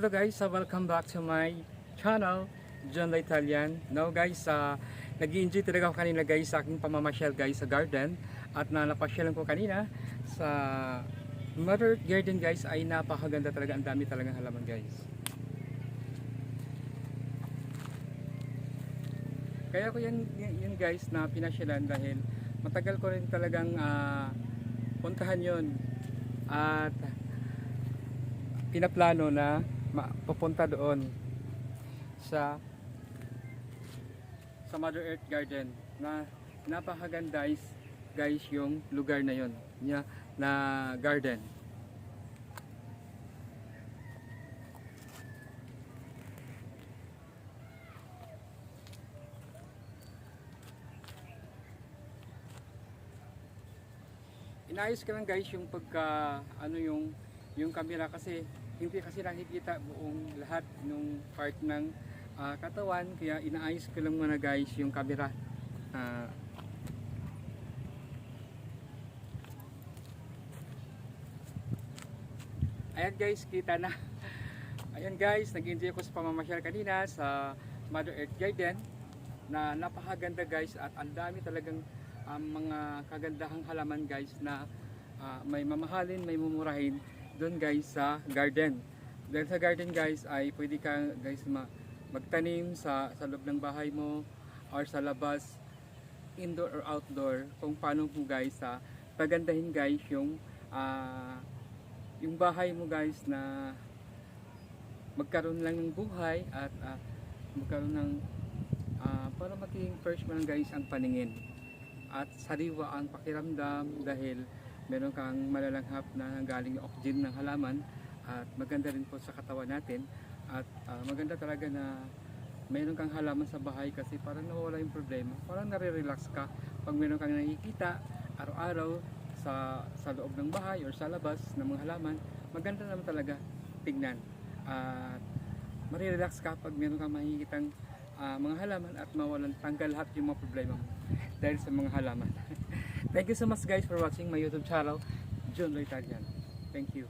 Hello guys, so welcome back to my channel, John La Italian. Now guys, uh, nag enjoy talaga ako kanina guys sa aking pamamasyal guys sa garden. At na napasyalan ko kanina sa Mother Garden guys ay napakaganda talaga. Ang dami talagang halaman guys. Kaya ko yan, yan, guys na pinasyalan dahil matagal ko rin talagang ah, puntahan yon At pinaplano na pupunta doon sa sa Mother Earth Garden na napakaganda guys, yung lugar na yon niya na garden. Inayos ko lang guys yung pagka ano yung yung camera kasi hindi kasi nakikita buong lahat ng part ng ah, katawan kaya inaayos ko lang muna guys yung camera. Ah, ayan guys kita na. Ayan guys nag-enjoy ako sa pamamasyal kanina sa Mother Earth Garden na napakaganda guys at ang dami talagang um, mga kagandahang halaman guys na ah, may mamahalin, may mumurahin doon guys sa garden. Dahil sa garden guys ay pwede ka guys ma magtanim sa, sa loob ng bahay mo or sa labas indoor or outdoor kung paano mo guys sa pagandahin guys yung ah, yung bahay mo guys na magkaroon lang ng buhay at ah, magkaroon ng ah, para maging first mo lang guys ang paningin at sariwa ang pakiramdam dahil meron kang malalanghap na galing ng oxygen ng halaman at maganda rin po sa katawan natin. At ah, maganda talaga na meron kang halaman sa bahay kasi parang nawawala yung problema. Parang nare-relax ka pag meron kang nakikita araw-araw sa sa loob ng bahay or sa labas ng mga halaman. Maganda naman talaga tignan. At marirelax ka pag meron kang makikitang ah, mga halaman at mawalan tanggal lahat yung mga problema mo dahil sa mga halaman. Thank you so much guys for watching my YouTube channel, John Lo Italian. Thank you.